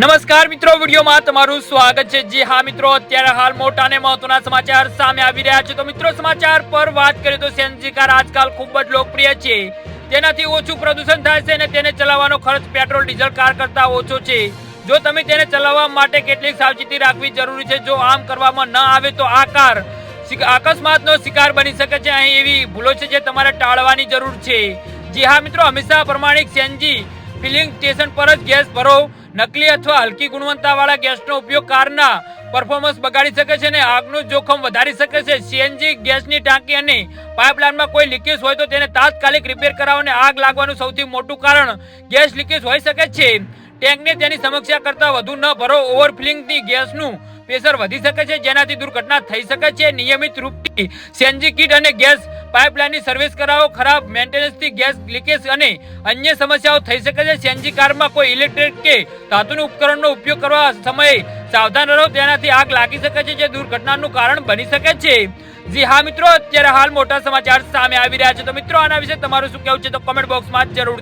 નમસ્કાર મિત્રો, વિડીયોમાં તમારું સ્વાગત છે. જી હા મિત્રો, અત્યારે હાલ મોટા અને મહત્વના સમાચાર સામે આવી રહ્યા છે. તો મિત્રો, સમાચાર પર વાત કરીએ તો સીએનજી કાર આજકાલ ખૂબ જ લોકપ્રિય છે. તેનાથી ઓછું પ્રદૂષણ થાય છે અને તેને ચલાવવાનો ખર્ચ પેટ્રોલ, ડીઝલ, કાર કરતા ઓછો છે. જો તમે તેને ચલાવવા માટે કેટલીક સાવચેતી રાખવી જરૂરી છે, જો આમ કરવામાં ન આવે તો આ કાર અકસ્માતનો શિકાર બની શકે છે. અહીં એવી ભૂલો છે જે તમારે ટાળવાની જરૂર છે. જી હા મિત્રો હંમેશા પ્રમાણિક સીએનજી ફિલિંગ સ્ટેશન પર જ ગેસ ભરો નકલી અથવા હલકી ગુણવત્તાવાળા ગેસનો ઉપયોગ કારના પરફોર્મન્સ બગાડી શકે છે અને આગનું જોખમ વધારી શકે છે. સીએનજી ગેસની ટાંકી અને પાઇપલાઇનમાં કોઈ લીકેજ હોય તો તેને તાત્કાલિક રિપેર કરાવો અને આગ લાગવાનું સૌથી મોટું કારણ ગેસ લીકેજ હોઈ શકે છે. ટેન્કને તેની સમસ્યા કરતાં વધુ ન ભરો ઓવરફ્લિંગથી ગેસનું પ્રેશર વધી શકે છે, જેનાથી દુર્ઘટના થઈ શકે છે. નિયમિત રૂપથી સીએનજી કીટ અને ગેસ પાઇપલાઇનની સર્વિસ કરાવો, ખરાબ મેન્ટેનન્સથી ગેસ લીકેજ અને અન્ય સમસ્યાઓ થઈ શકે છે. સીએનજી કારમાં કોઈ ઇલેક્ટ્રિક કે ધાતુનું ઉપકરણનો ઉપયોગ કરવા સમયે સાવધાન રહો. તેનાથી આગ લાગી શકે છે, જે દુર્ઘટનાનું કારણ બની શકે છે. જી હા મિત્રો, અત્યારે હાલ મોટા સમાચાર સામે આવી રહ્યા છે. તો મિત્રો, આના વિશે તમારું શું કહેવું છે તો કમેન્ટ બોક્સમાં જરૂર